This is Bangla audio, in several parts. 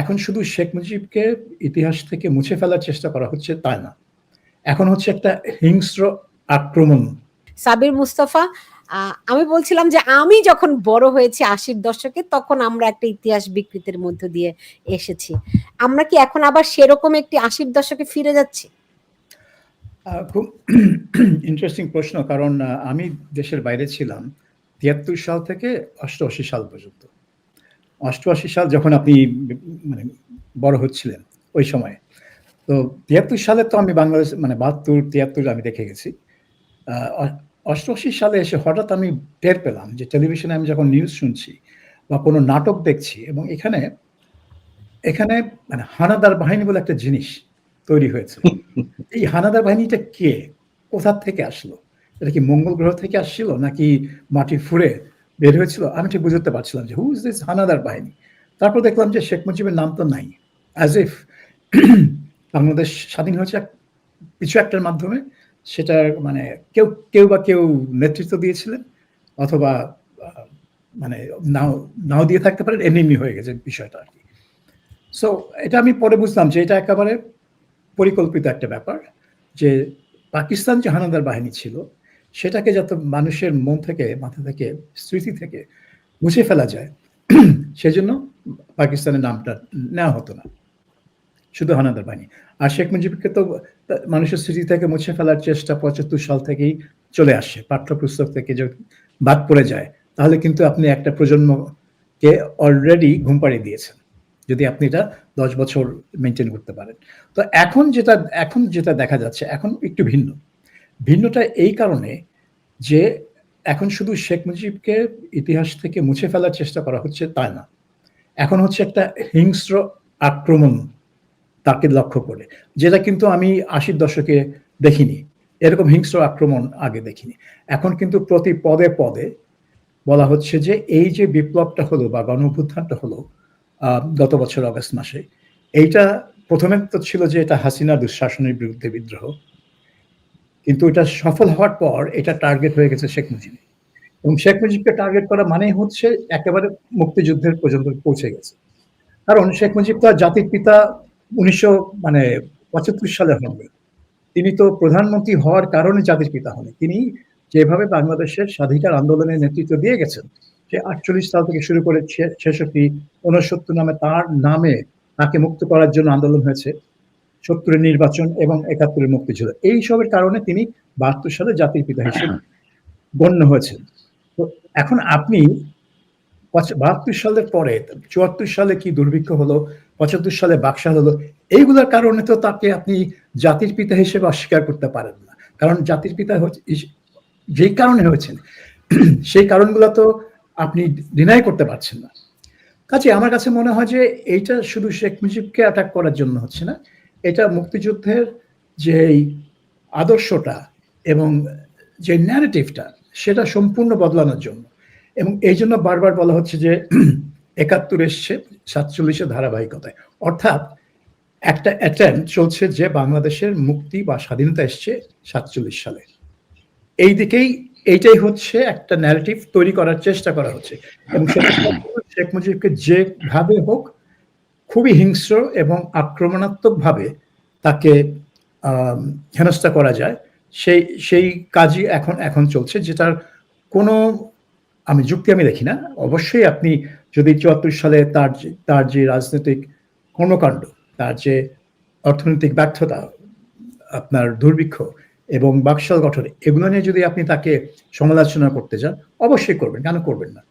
এখন শুধু শেখ মুজিবকে ইতিহাস থেকে মুছে ফেলার চেষ্টা করা হচ্ছে তাই না? এখন হচ্ছে একটা হিংস্র আক্রমণ। সাবির মুস্তফা আমি বলছিলাম যে আমি যখন বড় হয়েছি আশির দশকে তখন আমরা একটা ইতিহাস বিকৃতির মধ্য দিয়ে এসেছি। আমরা কি এখন আবার সেরকম একটি আশির দশকে ফিরে যাচ্ছি? খুব ইন্টারেস্টিং প্রশ্ন কারণ আমি দেশের বাইরে ছিলাম তিয়াত্তর সাল থেকে অষ্টআশি সাল পর্যন্ত। অষ্টআশি সাল যখন আপনি মানে বড় হচ্ছিলেন, ওই সময়ে। তো তিয়াত্তর সালে তো আমি বাংলাদেশ মানে বাহাত্তর, তিয়াত্তর আমি দেখে গেছি। অষ্টআশি সালে এসে হঠাৎ আমি টের পেলাম যে টেলিভিশনে আমি যখন নিউজ শুনছি বা কোনো নাটক দেখছি এবং এখানে এখানে মানে হানাদার বাহিনী বলে একটা জিনিস তৈরি হয়েছে। এই হানাদার বাহিনীটা কে? কোথা থেকে আসলো? এটা কি মঙ্গল গ্রহ থেকে আসছিল নাকি মাটি ফুঁড়ে বের হয়েছিল, আমি ঠিক বুঝতে পারছিলাম যে হু ইজ দিস হানাদার বাহিনী? তারপর দেখলাম যে শেখ মুজিবের নাম তো নাই। অ্যাজ ইফ বাংলাদেশ স্বাধীন হয়েছে কিছু একটার মাধ্যমে সেটা মানে কেউ কেউ বা কেউ নেতৃত্ব দিয়েছিলেন, অথবা মানে নাও নাও দিয়ে থাকতে পারেন এনিমি হয়ে গেছে বিষয়টা আর কি। সো এটা আমি পরে বুঝলাম যে এটা একেবারে পরিকল্পিত একটা ব্যাপার যে পাকিস্তান যে হানাদার বাহিনী ছিল সেটাকে যাতে মানুষের মন থেকে, মাথা থেকে, স্মৃতি থেকে মুছে ফেলা যায়। সেজন্য পাকিস্তানের নামটা নেওয়া হতো না। শুধু হানাদার বাহিনী। আর শেখ মুজিবকে তো মানুষের স্মৃতি থেকে মুছে ফেলার চেষ্টা পঁচাত্তর সাল থেকেই চলে আসে পাঠ্যপুস্তক থেকে যদি বাদ পড়ে যায়, তাহলে কিন্তু আপনি একটা প্রজন্মকে অলরেডি ঘুম পাড়িয়ে দিয়েছেন। যদি আপনি এটা দশ বছর মেনটেন করতে পারেন। তো এখন যেটা এখন যেটা দেখা যাচ্ছে, এখন একটু ভিন্ন। ভিন্নটা এই কারণে যে এখন শুধু শেখ মুজিবকে ইতিহাস থেকে মুছে ফেলার চেষ্টা করা হচ্ছে তাই না। এখন হচ্ছে একটা হিংস্র আক্রমণ তাকে লক্ষ্য করে, যেটা কিন্তু আমি আশির দশকে দেখিনি। এরকম হিংস্র আক্রমণ আগে দেখিনি। এখন কিন্তু প্রতি পদে পদে বলা হচ্ছে যে এই যে বিপ্লবটা হলো বা গণ হলো গত বছর অগস্ট মাসে, এইটা প্রথমে তো ছিল যে এটা হাসিনা দুঃশাসনের বিরুদ্ধে বিদ্রোহ। কিন্তু এটা সফল হওয়ার পর এটা টার্গেট হয়ে গেছে শেখ মুজিব। এবং শেখ মুজিবকে টার্গেট করা মানে হচ্ছে একেবারে মুক্তিযুদ্ধের পর্যন্ত পৌঁছে গেছে। কারণ শেখ মুজিব তো জাতির পিতা উনিশশো মানে পঁচাত্তর সালে হন তিনি তো প্রধানমন্ত্রী হওয়ার কারণে জাতির পিতা হন তিনি যেভাবে বাংলাদেশের স্বাধিকার আন্দোলনের নেতৃত্ব দিয়ে গেছেন, সে আটচল্লিশ সাল থেকে শুরু করে ছেষট্টি উনসত্তর নামে তার নামে তাকে মুক্ত করার জন্য আন্দোলন হয়েছে। সত্তরের নির্বাচন এবং একাত্তরের মুক্তিযুদ্ধ এই সবের কারণে তিনি বাহাত্তর সালে জাতির পিতা হিসেবে গণ্য হয়েছেন। তো এখন আপনি বাহাত্তর সালের পরে, চুয়াত্তর সালে কি দুর্ভিক্ষ হলো, পঁচাত্তর সালে বাকশাল হলো, এইগুলোর কারণে তো তাকে আপনি জাতির পিতা হিসেবে অস্বীকার করতে পারেন না। কারণ জাতির পিতা যেই কারণে হয়েছেন, সেই কারণগুলো তো আপনি ডিনাই করতে পারছেন না। কাজে আমার কাছে মনে হয় যে এইটা শুধু শেখ মুজিবকে অ্যাটাক করার জন্য হচ্ছে না এটা মুক্তিযুদ্ধের যে আদর্শটা এবং যে ন্যারেটিভটা সেটা সম্পূর্ণ বদলানোর জন্য। এবং এই জন্য বারবার বলা হচ্ছে যে একাত্তর এসছে সাতচল্লিশের ধারাবাহিকতায়। অর্থাৎ একটা অ্যাটেম্প চলছে যে বাংলাদেশের মুক্তি বা স্বাধীনতা এসছে সাতচল্লিশ সালে। এই দিকেই এইটাই হচ্ছে একটা ন্যারেটিভ তৈরি করার চেষ্টা করা হচ্ছে। এবং সেটা শেখ মুজিবকে যেভাবে হোক খুবই হিংস্র এবং আক্রমণাত্মক ভাবে তাকে হেনস্থা করা যায়। সেই সেই কাজই এখন এখন চলছে, যেটার কোনো আমি যুক্তি আমি দেখি না। অবশ্যই আপনি যদি চুয়াত্তর সালে তার তার যে রাজনৈতিক কর্মকাণ্ড, তার যে অর্থনৈতিক ব্যর্থতা, আপনার দুর্ভিক্ষ এবং বাকশাল গঠন, এগুলো নিয়ে যদি আপনি তাকে সমালোচনা করতে যান, অবশ্যই করবেন, কেন করবেন না?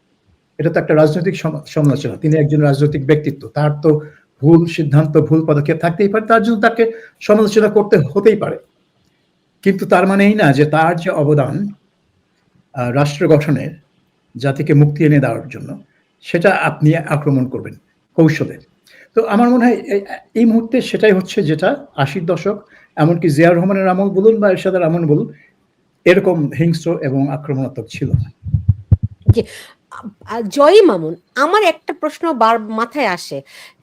এটা তো একটা রাজনৈতিক সমালোচনা। তিনি একজন রাজনৈতিক ব্যক্তিত্ব। তার তো ভুল সিদ্ধান্ত, ভুল পদক্ষেপ থাকতেই পারে, তার জন্য তাকে সমালোচনা করতে হতেই পারে। কিন্তু তার মানে এই না যে তার যে অবদান রাষ্ট্র গঠনের, জাতিকে মুক্তি এনে দেওয়ার জন্য, সেটা আপনি আক্রমণ করবেন কৌশলে। তো আমার মনে হয় এই- মুহূর্তে সেটাই হচ্ছে যেটা আশির দশক, এমনকি জিয়াউর রহমানের আমল বলুন বা এরশাদের আমল বলুন, এরকম হিংস্র এবং আক্রমণাত্মক ছিল না। জয়ী মামুন, আমার একটা প্রশ্ন বার মাথায় আসে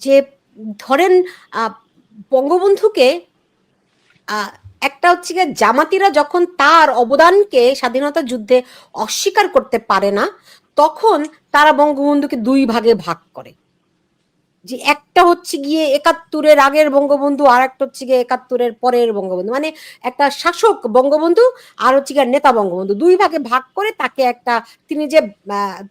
যে, ধরেন বঙ্গবন্ধুকে একটা হচ্ছে গিয়ে জামাতিরা যখন তার অবদানকে স্বাধীনতা যুদ্ধে অস্বীকার করতে পারে না, তখন তারা বঙ্গবন্ধুকে দুই ভাগে ভাগ করে। যে একটা হচ্ছে গিয়ে একাত্তরের আগের বঙ্গবন্ধু, আর একটা হচ্ছে গিয়ে একাত্তরের পরের বঙ্গবন্ধু। মানে একটা শাসক বঙ্গবন্ধু আর হচ্ছে গিয়ে নেতা বঙ্গবন্ধু। দুই ভাগে ভাগ করে তাকে একটা তিনি যে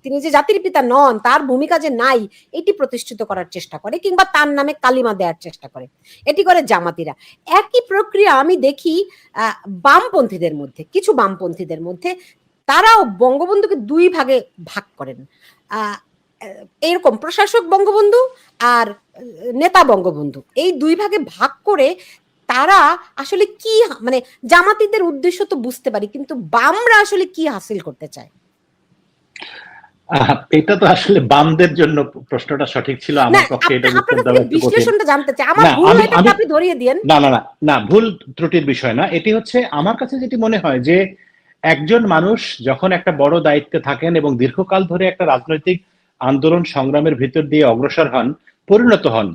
তিনি যে জাতির পিতা নন, তার ভূমিকা যে নাই, এটি প্রতিষ্ঠিত করার চেষ্টা করে কিংবা তার নামে কালিমা দেওয়ার চেষ্টা করে। এটি করে জামাতিরা। একই প্রক্রিয়া আমি দেখি বামপন্থীদের মধ্যে, কিছু বামপন্থীদের মধ্যে, তারাও বঙ্গবন্ধুকে দুই ভাগে ভাগ করেন। এরকম প্রশাসক বঙ্গবন্ধু আর নেতা বঙ্গবন্ধু। এই দুই ভাগে ভাগ করে তারা আসলে কি মানে জামাতিদের উদ্দেশ্য তো বুঝতে পারি কিন্তু বামরা আসলে কি হাসিল করতে চায়? এটা তো আসলে বামদের জন্য প্রশ্নটা সঠিক ছিল আমার পক্ষে এটা উত্তর দেওয়া একটু কঠিন। বিশ্লেষণটা জানতে চাই। আমার ভুল হয়ে আমি- আপনি ধরিয়ে দিয়েন। না না না না ভুল ত্রুটির বিষয় না এটি হচ্ছে আমার কাছে যেটি মনে হয় যে একজন মানুষ যখন একটা বড় দায়িত্বে থাকেন এবং দীর্ঘকাল ধরে একটা রাজনৈতিক আন্দোলন সংগ্রামের ভিতর দিয়ে অগ্রসর হন, পরিণত হন।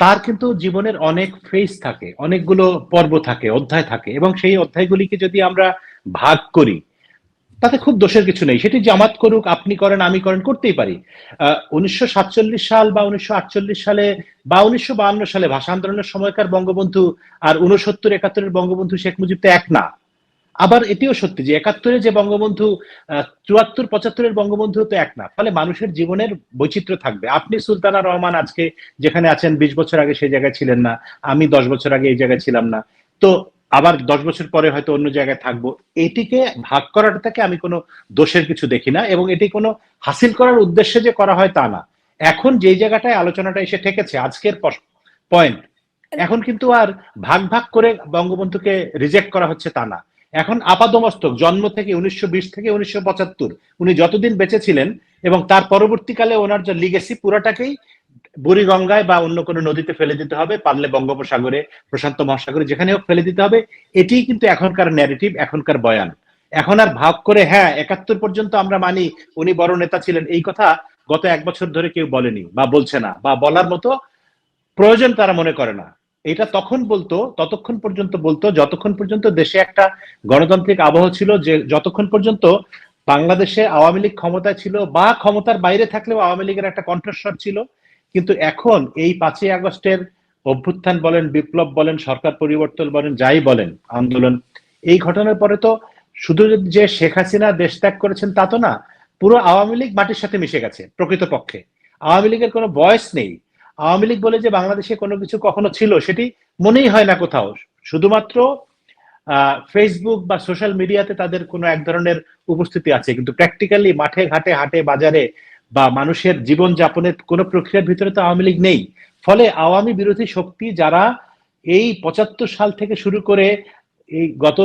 তার কিন্তু জীবনের অনেক ফেজ থাকে, অনেকগুলো পর্ব থাকে, অধ্যায় থাকে এবং সেই অধ্যায়গুলিকে যদি আমরা ভাগ করি, তাতে খুব দোষের কিছু নেই। সেটি জামাত করুক, আপনি করেন, আমি করেন, করতেই পারি। উনিশশো সাতচল্লিশ সাল বা উনিশশো আটচল্লিশ সালে বা উনিশশো সালে ভাষা আন্দোলনের সময়কার বঙ্গবন্ধু আর উনসত্তর একাত্তরের বঙ্গবন্ধু শেখ মুজিব তো এক না। আবার এটিও সত্যি যে একাত্তরে যে বঙ্গবন্ধু চুয়াত্তর, পঁচাত্তরের বঙ্গবন্ধু তো এক না। ফলে মানুষের জীবনের বৈচিত্র্য থাকবে। আপনি সুলতানা রহমান আজকে যেখানে আছেন, বিশ বছর আগে সেই জায়গায় ছিলেন না। আমি দশ বছর আগে এই জায়গায় ছিলাম না। তো আবার দশ বছর পরে হয়তো অন্য জায়গায় থাকব। এটিকে ভাগ করাটাকে আমি কোনো দোষের কিছু দেখি না এবং এটি কোনো হাসিল করার উদ্দেশ্যে যে করা হয় তা না। এখন যেই জায়গাটায় আলোচনাটা এসে ঠেকেছে, আজকের পয়েন্ট এখন কিন্তু আর ভাগ ভাগ করে বঙ্গবন্ধুকে রিজেক্ট করা হচ্ছে তা না। এখন আপাদমস্তক, জন্ম থেকে উনিশশো বিশ থেকে উনিশশো পঁচাত্তর। উনি যতদিন বেঁচে ছিলেন এবং তার পরবর্তীকালে ওনার যে লিগেসি পুরাটাকেই বুড়িগঙ্গায় বা অন্য কোনো নদীতে ফেলে দিতে হবে, পারলে বঙ্গোপসাগরে, প্রশান্ত মহাসাগরে যেখানে হোক ফেলে দিতে হবে। এটি কিন্তু এখনকার ন্যারেটিভ এখনকার বয়ান। এখন আর ভাগ করে হ্যাঁ একাত্তর পর্যন্ত আমরা মানি উনি বড় নেতা ছিলেন, এই কথা গত এক বছর ধরে কেউ বলেনি বা বলছে না বা বলার মতো প্রয়োজন তারা মনে করে না। এটা তখন বলতো, ততক্ষণ পর্যন্ত বলতো, যতক্ষণ পর্যন্ত দেশে একটা গণতান্ত্রিক আবহ ছিল যে যতক্ষণ পর্যন্ত বাংলাদেশে আওয়ামী লীগ ক্ষমতায় ছিল বা ক্ষমতার বাইরে থাকলেও আওয়ামী লীগের একটা কণ্ঠস্বর ছিল, কিন্তু এখন এই পাঁচই আগস্টের অভ্যুত্থান বলেন, বিপ্লব বলেন, সরকার পরিবর্তন বলেন, যাই বলেন আন্দোলন, এই ঘটনার পরে তো শুধু যে শেখ হাসিনা দেশ ত্যাগ করেছেন তা তো না, পুরো আওয়ামী লীগ মাটির সাথে মিশে গেছে প্রকৃতপক্ষে। আওয়ামী লীগের কোনো বয়স নেই। আওয়ামী লীগ বলে যে বাংলাদেশে কোনো কিছু কখনো ছিল, সেটি মনেই হয় না কোথাও। শুধুমাত্র ফেসবুক বা সোশ্যাল মিডিয়াতে তাদের কোনো এক ধরনের উপস্থিতি আছে। কিন্তু প্র্যাকটিক্যালি মাঠে ঘাটে, হাটে, বাজারে বা মানুষের জীবন যাপনের কোনো প্রক্রিয়ার ভিতরে তো আওয়ামী লীগ নেই। ফলে আওয়ামী বিরোধী শক্তি যারা এই পঁচাত্তর সাল থেকে শুরু করে এই গত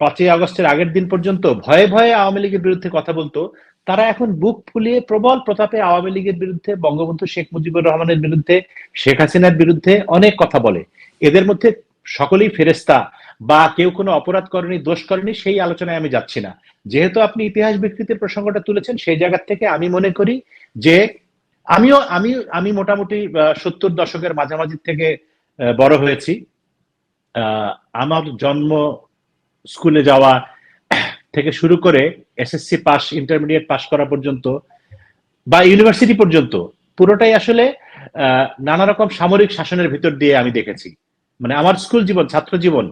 পাঁচই আগস্টের আগের দিন পর্যন্ত ভয়ে ভয়ে আওয়ামী লীগের বিরুদ্ধে কথা বলতো তারা এখন বুক ফুলিয়ে প্রবল প্রতাপে আওয়ামী লীগের বিরুদ্ধে, বঙ্গবন্ধু শেখ মুজিবুর রহমানের বিরুদ্ধে, শেখ হাসিনার বিরুদ্ধে অনেক কথা বলে। এদের মধ্যে সকলেই ফেরেস্তা বা কেউ কোনো অপরাধ করেনি, দোষ করেনি, সেই আলোচনায় আমি যাচ্ছি না। যেহেতু আপনি ইতিহাস বিকৃতির প্রসঙ্গটা তুলেছেন, সেই জায়গা থেকে আমি মনে করি যে আমিও, আমি আমি মোটামুটি সত্তর দশকের মাঝামাঝি থেকে বড় হয়েছি। আমার জন্ম স্কুলে যাওয়া থেকে শুরু করে এসএসসি পাস ইন্টারমিডিয়েট পাস করা পর্যন্ত বা ইউনিভার্সিটি পর্যন্ত, পুরোটাই আসলে নানা রকম সামরিক শাসনের ভিতর দিয়ে আমি দেখেছি। মানে আমার স্কুল জীবন, ছাত্র জীবন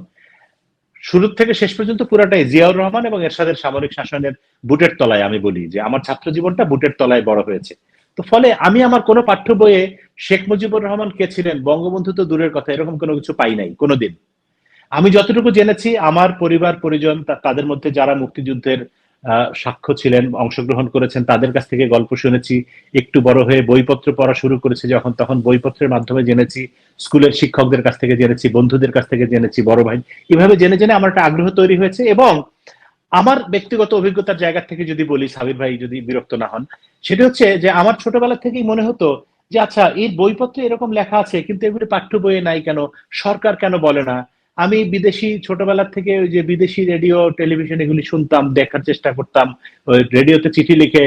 শুরু থেকে শেষ পর্যন্ত পুরোটাই জিয়াউর রহমান এবং এরশাদের সামরিক শাসনের বুটের তলায় আমি বলি যে, আমার ছাত্র জীবনটা বুটের তলায় বড় হয়েছে। তো ফলে আমি আমার কোনো পাঠ্য বইয়ে শেখ মুজিবুর রহমান কে ছিলেন, বঙ্গবন্ধু তো দূরের কথা, এরকম কোনো কিছু পাই নাই কোনোদিন। আমি যতটুকু জেনেছি, আমার পরিবার, পরিজন তাদের মধ্যে যারা মুক্তিযুদ্ধের সাক্ষ্য ছিলেন, অংশগ্রহণ করেছেন, তাদের কাছ থেকে গল্প শুনেছি। একটু বড় হয়ে বইপত্র পড়া শুরু করেছে যখন, তখন বইপত্রের মাধ্যমে জেনেছি, স্কুলের শিক্ষকদের কাছ থেকে জেনেছি, বন্ধুদের কাছ থেকে জেনেছি, বড় ভাই। এভাবে জেনে জেনে আমার একটা আগ্রহ তৈরি হয়েছে এবং আমার ব্যক্তিগত অভিজ্ঞতার জায়গা থেকে যদি বলি, সাবির ভাই যদি বিরক্ত না হন, সেটা হচ্ছে যে আমার ছোটবেলা থেকেই মনে হতো যে আচ্ছা এই বইপত্রে এরকম লেখা আছে, কিন্তু এগুলি পাঠ্য বইয়ে নাই কেন? সরকার কেন বলে না? আমি বিদেশি ছোটবেলা থেকে ওই যে বিদেশি রেডিও, টেলিভিশন এগুলি শুনতাম, দেখার চেষ্টা করতাম। ওই রেডিওতে চিঠি লিখে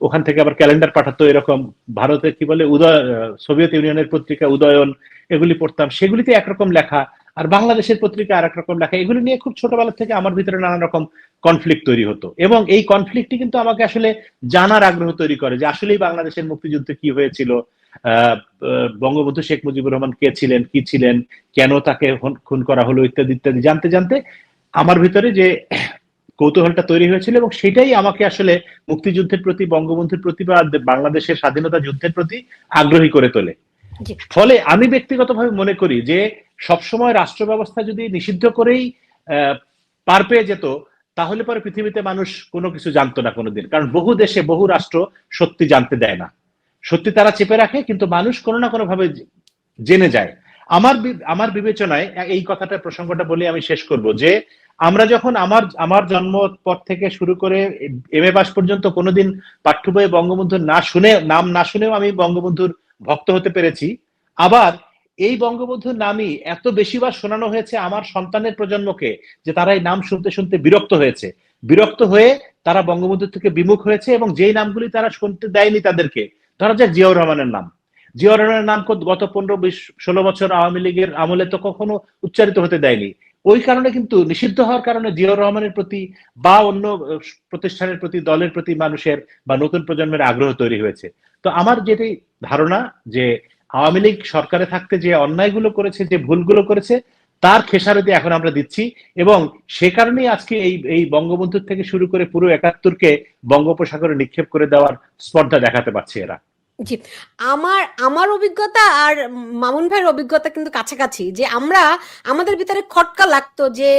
ওখান থেকে আবার ক্যালেন্ডার পাঠাতো এরকম। ভারতে কি বলে, উদয় সোভিয়েত ইউনিয়নের পত্রিকা উদয়ন এগুলি পড়তাম। সেগুলিতে একরকম লেখা। আর বাংলাদেশের পত্রিকা আর রকম লেখা। এগুলি নিয়ে খুব ছোটবেলা থেকে আমার ভিতরে নানান রকম কনফ্লিক্ট তৈরি হতো। এবং এই কনফ্লিক্টটি কিন্তু আমাকে আসলে জানার আগ্রহ তৈরি করে যে আসলেই বাংলাদেশের মুক্তিযুদ্ধে কি হয়েছিল। বঙ্গবন্ধু শেখ মুজিবুর রহমান কে ছিলেন কি ছিলেন কেন তাকে খুন করা হলো ইত্যাদি ইত্যাদি জানতে জানতে আমার ভিতরে যে কৌতূহলটা তৈরি হয়েছিল এবং সেটাই আমাকে আসলে মুক্তিযুদ্ধের প্রতি বঙ্গবন্ধুর প্রতি বা বাংলাদেশের স্বাধীনতা যুদ্ধের প্রতি আগ্রহী করে তোলে। ফলে আমি ব্যক্তিগতভাবে মনে করি যে সবসময় রাষ্ট্র ব্যবস্থা যদি নিষিদ্ধ করেই আহ, পার পেয়ে যেত তাহলে পরে পৃথিবীতে মানুষ কোনো কিছু জানতো না কোনোদিন। কারণ বহু দেশে বহু রাষ্ট্র সত্যি জানতে দেয় না। সত্যি তারা চেপে রাখে, কিন্তু মানুষ কোনো না কোনো ভাবে জেনে যায়। আমার আমার বিবেচনায় এই কথাটা, প্রসঙ্গটা বলে আমি শেষ করব যে, আমরা যখন আমার আমার জন্ম পর থেকে শুরু করে এম এ পাস পর্যন্ত কোনোদিন পাঠ্য বইয়ে বঙ্গবন্ধুর না শুনে, নাম না শুনেও আমি বঙ্গবন্ধুর ভক্ত হতে পেরেছি। আবার এই বঙ্গবন্ধুর নামই এত বেশিবার শোনানো হয়েছে আমার সন্তানের প্রজন্মকে যে তারা এই নাম শুনতে শুনতে বিরক্ত হয়েছে। বিরক্ত হয়ে তারা বঙ্গবন্ধুর থেকে বিমুখ হয়েছে এবং যেই নামগুলি তারা শুনতে দেয়নি তাদেরকে ধরা যাক জিয়াউর রহমানের নাম। জিয়াউর রহমানের নাম গত পনেরো বিশ ষোলো বছর আওয়ামী লীগের আমলে তো কখনো উচ্চারিত হতে দেয়নি। ওই কারণে কিন্তু নিষিদ্ধ হওয়ার কারণে জিয়াউর রহমানের প্রতি বা অন্য প্রতিষ্ঠানের প্রতি, দলের প্রতি মানুষের বা নতুন প্রজন্মের আগ্রহ তৈরি হয়েছে। তো আমার যেটি ধারণা যে আওয়ামী লীগ সরকারে থাকতে যে অন্যায়গুলো করেছে, যে ভুলগুলো করেছে, তার খেসারতি এখন আমরা দিচ্ছি এবং সে কারণেই আজকে এই এই বঙ্গবন্ধুর থেকে শুরু করে পুরো একাত্তরকে বঙ্গোপসাগরে নিক্ষেপ করে দেওয়ার স্পর্ধা দেখাতে পারছে এরা। জি, আমার আমার অভিজ্ঞতা আর মামুন ভাইয়ের অভিজ্ঞতা কিন্তু কাছাকাছি, যে আমরা, আমাদের ভিতরে খটকা লাগতো যে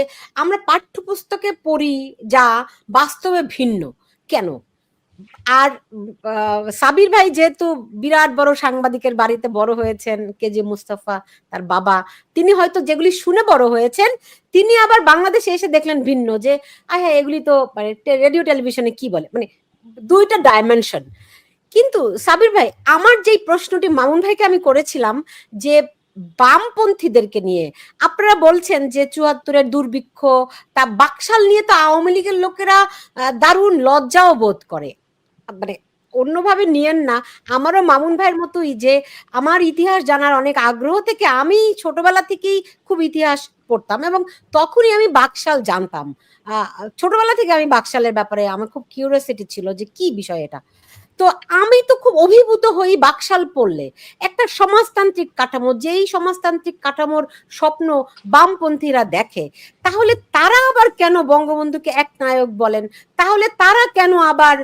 আমরা পাঠ্যপুস্তকে পড়ি যা বাস্তবে ভিন্ন। কেন? আর সাবির ভাই যেহেতু বিরাট বড় সাংবাদিকের বাড়িতে বড় হয়েছেন কে কেজি মুস্তাফা, তার বাবা, তিনি হয়তো যেগুলি শুনে বড় হয়েছেন, তিনি আবার বাংলাদেশে এসে দেখলেন ভিন্ন যে আহ হ্যাঁ এগুলি তো মানে রেডিও টেলিভিশনে কি বলে? মানে দুইটা ডাইমেনশন কিন্তু সাবির ভাই, আমার যেই প্রশ্নটি মামুন ভাইকে আমি করেছিলাম যে বামপন্থীদেরকে নিয়ে, আপনারা বলছেন যে চুয়াত্তরের দুর্ভিক্ষ, তা বাকশাল নিয়ে তো আওয়ামী লীগের লোকেরা দারুণ লজ্জাও বোধ করে। মানে অন্যভাবে নিয়েন না। আমারও মামুন ভাইয়ের মতোই যে, আমার ইতিহাস জানার অনেক আগ্রহ থেকে আমি ছোটবেলা থেকেই খুব ইতিহাস পড়তাম এবং তখনই আমি বাকশাল জানতাম। ছোটবেলা থেকে আমি বাকশালের ব্যাপারে আমার খুব কিউরিয়াসিটি ছিল যে কি বিষয় এটা। তো আমি তো খুব অভিভূত হই বাকশাল পড়লে। একটা সমাজতান্ত্রিক কাঠামো, যেই সমাজতান্ত্রিক কাঠামোর স্বপ্ন বামপন্থীরা দেখে, তাহলে তারা আবার কেন বঙ্গবন্ধুকে এক নায়ক বলেন? তাহলে তারা কেন আবার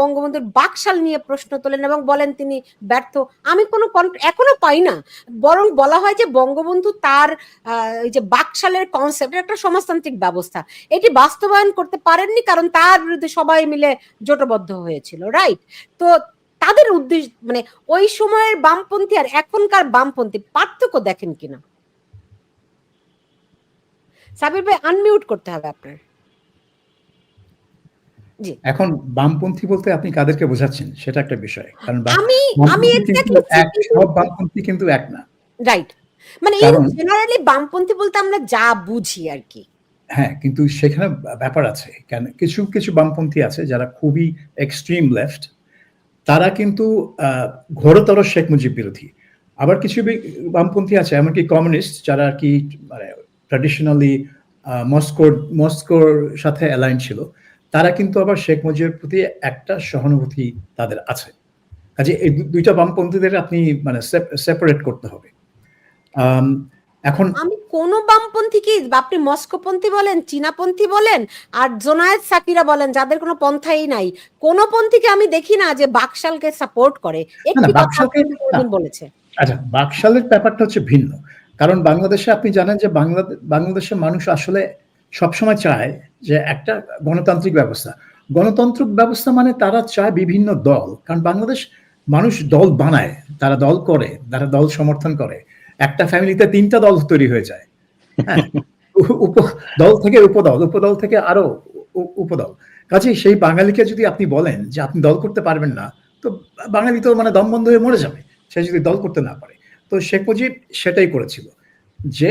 বঙ্গবন্ধুর বাকশাল নিয়ে প্রশ্ন তোলেন এবং বলেন তিনি ব্যর্থ? আমি কোনো এখনও পাই না। বরং বলা হয় যে বঙ্গবন্ধু তার এই যে বাকশালের কনসেপ্ট একটা সমাজতান্ত্রিক ব্যবস্থা। এটি বাস্তবায়ন করতে পারেননি কারণ তার বিরুদ্ধে সবাই মিলে জোটবদ্ধ হয়েছিল রাইট তো তাদের উদ্দেশ্য মানে ওই সময়ের বামপন্থী আর এখনকার বামপন্থী পার্থক্য দেখেন কিনা? সাবির ভাই আনমিউট করতে হবে আপনার। এখন বামপন্থী বলতে আপনি কাদেরকে বোঝাচ্ছেন? সেটা একটা বিষয়। কারণ আমি আমি সব বামপন্থী কিন্তু এক না। রাইট মানে জেনারেলি বামপন্থী বলতে আমরা যা বুঝি আর কি। হ্যাঁ কিন্তু সেখানে ব্যাপার আছে। কেন কিছু কিছু বামপন্থী আছে যারা খুবই এক্সট্রিম লেফট তারা কিন্তু ঘোরতর শেখ মুজিব বিরোধী। আবার কিছু বামপন্থী আছে, এমনকি কমিউনিস্ট, যারা আর কি মানে ট্র্যাডিশনালি মস্কোর মস্কোর সাথে অ্যালাইন ছিল। তারা কিন্তু আবার শেখ মুজিবের প্রতি একটা সহানুভূতি তাদের আছে। কাজে এই দুইটা বামপন্থীদের আপনি মানে সেপারেট করতে হবে। এখন আমি কোন বামপন্থী কি আপনি মস্কোপন্থী বলেন চীনাপন্থী বলেন আর জোনায়েদ সাকিরা বলেন যাদের কোনো পন্থাই নাই। কোন পন্থীকে আমি দেখি না যে বাকশালকে সাপোর্ট করে। একটি কথা বলেছে। আচ্ছা বাকশালের ব্যাপারটা হচ্ছে ভিন্ন। কারণ বাংলাদেশে আপনি জানেন যে বাংলাদেশ বাংলাদেশের মানুষ আসলে সবসময় চায় যে একটা গণতান্ত্রিক ব্যবস্থা। গণতান্ত্রিক ব্যবস্থা মানে তারা চায় বিভিন্ন দল। কারণ বাংলাদেশ মানুষ দল বানায় তারা দল করে তারা দল সমর্থন করে। একটা ফ্যামিলিতে তিনটা দল তৈরি হয়ে যায়। হ্যাঁ? দল থেকে উপদল উপদল থেকে আরও উপদল। কাজে সেই বাঙালিকে যদি আপনি বলেন যে আপনি দল করতে পারবেন না, তো বাঙালি তো মানে দম বন্ধ হয়ে মরে যাবে, সে যদি দল করতে না পারে। তো শেখ মুজিব সেটাই করেছিল যে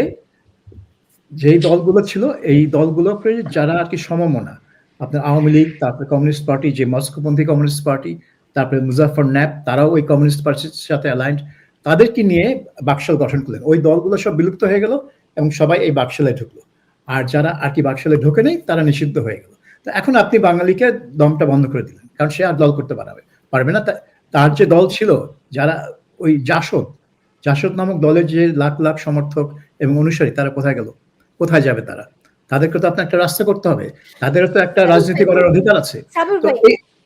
যেই দলগুলো ছিল, এই দলগুলোকে যারা আর কি সমমনা, আপনার আওয়ামী লীগ, তারপরে কমিউনিস্ট পার্টি, যে মস্কোপন্থী কমিউনিস্ট পার্টি, তারপরে মুজাফর ন্যাপ, তারাও ওই কমিউনিস্ট পার্টির সাথে অ্যালাইন্ড তাদেরকে নিয়ে বাকশাল গঠন করলেন। ওই দলগুলো সব বিলুপ্ত হয়ে গেল এবং সবাই এই বাকশালে ঢুকলো। আর যারা আর কি বাকশালে ঢোকে নেই তারা নিষিদ্ধ হয়ে গেল। তো এখন আপনি বাঙালিকে দমটা বন্ধ করে দিলেন কারণ সে আর দল করতে পারবে পারবে না। তার যে দল ছিল যারা ওই জাসদ জাসদ নামক দলের যে লাখ লাখ সমর্থক এবং অনুসারী তারা কোথায় গেল? কোথায় যাবে তারা? তাদেরকে তো আপনার একটা রাস্তা করতে হবে। তাদেরও তো একটা রাজনীতি করার অধিকার আছে।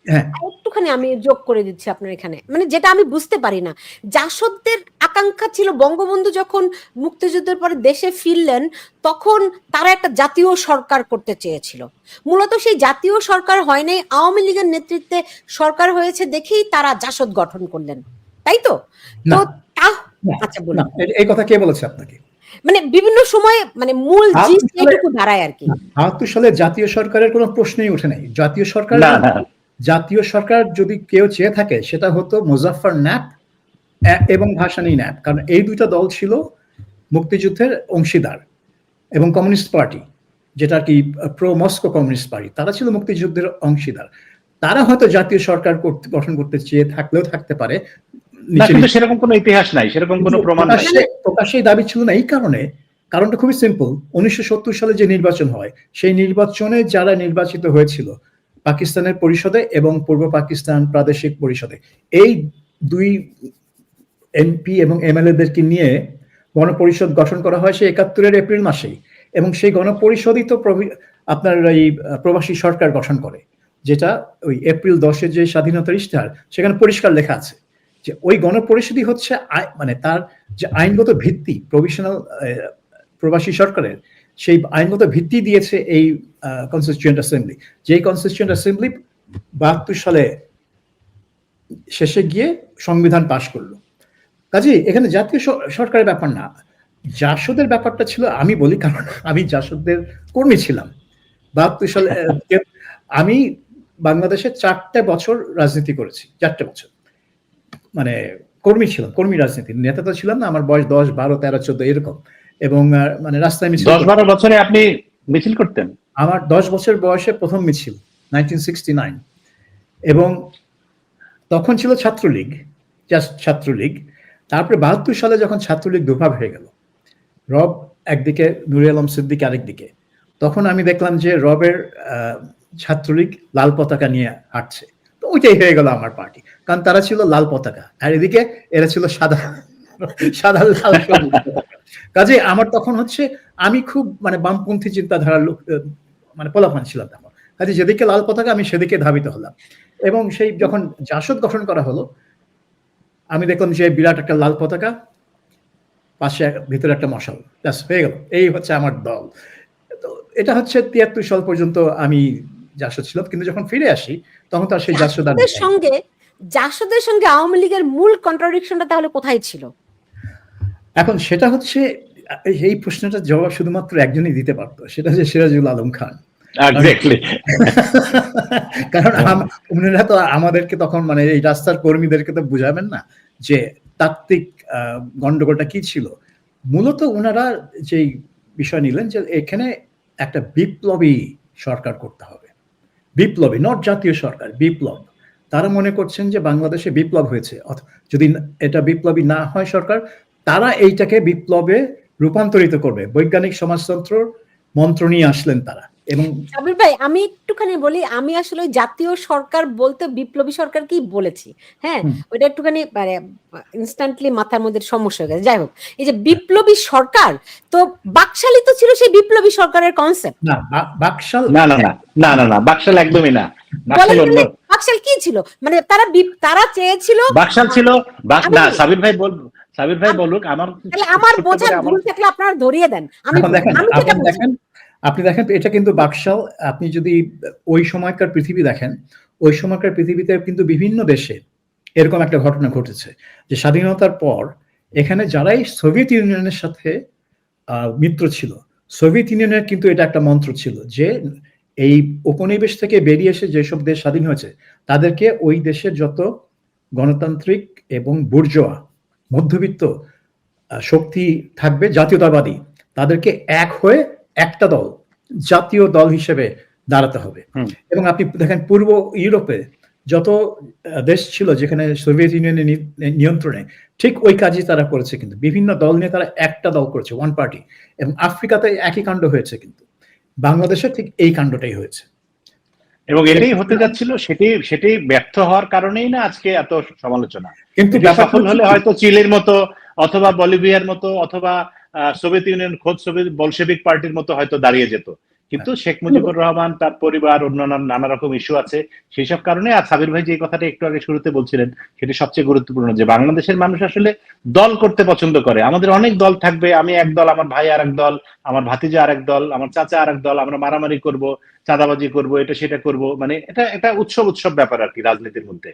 হ্যাঁ। একটুখানি আমি যোগ করে দিচ্ছি আপনার এখানে। মানে যেটা আমি বুঝতে পারি না। জাসদদের আকাঙ্ক্ষা ছিল বঙ্গবন্ধু যখন মুক্তিযুদ্ধের পরে দেশে ফিরলেন তখন তারা একটা জাতীয় সরকার করতে চেয়েছিল। মূলত সেই জাতীয় সরকার হয় নাই আওয়ামী লীগের নেতৃত্বে সরকার হয়েছে দেখেই তারা জাসদ গঠন করলেন। তাই তো? তো তা আচ্ছা বলুন। এই কথা কে বলেছে আপনাকে? মানে বিভিন্ন সময়ে মানে মূল জিনিস দাঁড়ায় আর কি। বাহাত্তর সালে জাতীয় সরকারের কোনো প্রশ্নই ওঠে নাই। জাতীয় সরকার জাতীয় সরকার যদি কেউ চেয়ে থাকে সেটা হতো মুজাফফর ন্যাপ এবং ভাসানী ন্যাপ। কারণ এই দুইটা দল ছিল মুক্তিযুদ্ধের অংশীদার এবং কমিউনিস্ট পার্টি যেটা কি প্রো মস্কো কমিউনিস্ট পার্টি। তারা ছিল মুক্তিযুদ্ধের অংশীদার। তারা হয়তো জাতীয় সরকার করতে গঠন করতে চেয়ে থাকলেও থাকতে পারে। সেরকম কোনো ইতিহাস নাই সেরকম কোনো প্রমাণ প্রকাশ্যে দাবি ছিল না এই কারণে। কারণটা খুবই সিম্পল উনিশশো সত্তর সালে যে নির্বাচন হয় সেই নির্বাচনে যারা নির্বাচিত হয়েছিল পাকিস্তানের পরিষদে এবং পূর্ব পাকিস্তান প্রাদেশিক পরিষদে। এই দুই এমপি এবং এমএলএদেরকে নিয়ে গণপরিষদ গঠন করা হয় সেই একাত্তরের এপ্রিল মাসেই এবং সেই গণপরিষদই তো আপনার এই প্রবাসী সরকার গঠন করে, যেটা ওই এপ্রিল দশের যে স্বাধীনতার ইশতেহার, সেখানে পরিষ্কার লেখা আছে যে ওই গণপরিষদই হচ্ছে মানে তার যে আইনগত ভিত্তি প্রভিশনাল প্রবাসী সরকারের সেই আইনগত ভিত্তি দিয়েছে এই কনস্টিটিউয়েন্ট অ্যাসেম্বলি যেই কনস্টিটিউয়েন্ট অ্যাসেম্বলি বাহাত্তর সালে শেষে গিয়ে সংবিধান পাশ করল। কাজে এখানে জাতীয় সরকারের ব্যাপার না। জাসদের ব্যাপারটা ছিল, আমি বলি কারণ আমি জাসদের কর্মী ছিলাম। বাহাত্তর সালে আমি বাংলাদেশে চারটে বছর রাজনীতি করেছি, চারটে বছর। মানে কর্মী ছিলাম, কর্মী রাজনীতি। নেতা তো ছিলাম না, আমার বয়স দশ, বারো, তেরো, চোদ্দ, এরকম। এবং মানে রাস্তায় মিছিল দশ বারো বছরে আপনি মিছিল করতেন? আমার দশ বছর বয়সে প্রথম মিছিল নাইনটিন সিক্সটি নাইন এবং তখন ছিল ছাত্রলীগ জাস্ট ছাত্রলীগ। তারপরে বাহাত্তর সালে যখন ছাত্রলীগ দুভাগ হয়ে গেল রব একদিকে নুরে আলম সিদ্দিক আরেকদিকে তখন আমি দেখলাম যে রবের আহ, ছাত্রলীগ লাল পতাকা নিয়ে হাঁটছে। তো ওইটাই হয়ে গেল আমার পার্টি। কারণ তারা ছিল লাল পতাকা আর এদিকে এরা ছিল সাদা। সাদা লাল কাজে আমার তখন হচ্ছে আমি খুব মানে বামপন্থী চিন্তাধারার লোক মানে পোলাপান ছিলাম তখন। কাজে যেদিকে লাল পতাকা আমি সেদিকে ধাবিত হলাম। এবং সেই যখন জাসদ গঠন করা হলো আমি দেখলাম যে বিরাট একটা লাল পতাকা পাশে ভিতরে একটা মশাল। ব্যাস হয়ে গেল। এই হচ্ছে আমার দল। তো এটা হচ্ছে তিয়াত্তর সাল পর্যন্ত আমি জাসদ ছিলাম। কিন্তু যখন ফিরে আসি তখন তো আর সেই জাসদ জাসদের সঙ্গে জাসদের সঙ্গে আওয়ামী লীগের মূল কন্ট্রাডিকশনটা তাহলে কোথায় ছিল? এখন সেটা হচ্ছে এই প্রশ্নটার জবাব শুধুমাত্র একজনই দিতে পারতো সেটা হচ্ছে সিরাজুল আলম খান। কারণ উনারা তো আমাদেরকে তখন মানে এই রাস্তার কর্মীদেরকে তো বুঝাবেন না যে তাত্ত্বিক গন্ডগোলটা কি ছিল। মূলত ওনারা যেই বিষয় নিলেন যে এখানে একটা বিপ্লবী সরকার করতে হবে। বিপ্লবী নট জাতীয় সরকার বিপ্লব। তারা মনে করছেন যে বাংলাদেশে বিপ্লব হয়েছে। যদি এটা বিপ্লবী না হয় সরকার তারা এইটাকে বিপ্লবে রূপান্তরিত করবে। বৈজ্ঞানিক সমাজতন্ত্র মন্ত্র নিয়ে আসলেন তারা এবং সাবির ভাই আমি একটুখানি বলি আমি আসলে জাতীয় সরকার বলতে বিপ্লবী সরকারকেই বলেছি। হ্যাঁ। ওইটা একটুখানি মানে ইনস্ট্যান্টলি মাথার মধ্যে সমস্যা হয়ে গেছে। যাই হোক এই যে বিপ্লবী সরকার তো বাকশালী তো ছিল সেই বিপ্লবী সরকারের কনসেপ্ট না বাকশাল না না না না না না বাকশাল একদমই না। বাকশাল মানে বাকশাল কি ছিল? মানে তারা বিপ- তারা চেয়েছিল বাকশাল ছিল না সাবির ভাই বল সাবির ভাই বলুক আমার তাহলে আমার বোঝার ভুল থাকলে আপনারা ধরিয়ে দেন। আমি আমি দেখেন আপনি দেখেন এটা কিন্তু বাকশাল আপনি যদি ওই সময়কার পৃথিবী দেখেন ওই সময়কার পৃথিবীতে কিন্তু বিভিন্ন দেশে এরকম একটা ঘটনা ঘটেছে যে স্বাধীনতার পর এখানে যারাই সোভিয়েত ইউনিয়নের সাথে আহ, মিত্র ছিল সোভিয়েত ইউনিয়নের কিন্তু এটা একটা মন্ত্র ছিল যে এই উপনিবেশ থেকে বেরিয়ে এসে যেসব দেশ স্বাধীন হয়েছে তাদেরকে ওই দেশের যত গণতান্ত্রিক এবং বুর্জোয়া মধ্যবিত্ত শক্তি থাকবে জাতীয়তাবাদী। তাদেরকে এক হয়ে একটা দল জাতীয় দল হিসেবে দাঁড়াতে হবে। এবং আপনি দেখেন পূর্ব ইউরোপে যত দেশ ছিল যেখানে সোভিয়েত ইউনিয়নের নিয়ন্ত্রণে ঠিক ওই কাজই তারা করেছে কিন্তু। বিভিন্ন দল নিয়ে তারা একটা দল করেছে ওয়ান পার্টি এবং আফ্রিকাতে একই কাণ্ড হয়েছে কিন্তু। বাংলাদেশে ঠিক এই কাণ্ডটাই হয়েছে। এবং এটাই হতে যাচ্ছিল সেটি সেটি ব্যর্থ হওয়ার কারণেই না আজকে এত সমালোচনা। কিন্তু সফল হলে হয়তো চিলের মতো অথবা বলিভিয়ার মতো অথবা সোভিয়েত ইউনিয়ন খোদ সোভিয়েত বলশেবিক পার্টির মতো হয়তো দাঁড়িয়ে যেত। কিন্তু শেখ মুজিবুর রহমান তার পরিবার অন্যান্য নানা রকম ইস্যু আছে। সেই সব কারণে আর সাবির ভাই যে কথাটা একটু আগে শুরুতে বলছিলেন সেটি সবচেয়ে গুরুত্বপূর্ণ যে বাংলাদেশের মানুষ আসলে দল করতে পছন্দ করে। আমাদের অনেক দল থাকবে আমি এক দল আমার ভাই আর এক দল আমার ভাতিজা আর এক দল আমার চাচা আর এক দল আমরা মারামারি করব চাঁদাবাজি করব এটা সেটা করব। মানে এটা একটা উৎসব উৎসব ব্যাপার আর কি রাজনীতির মধ্যে।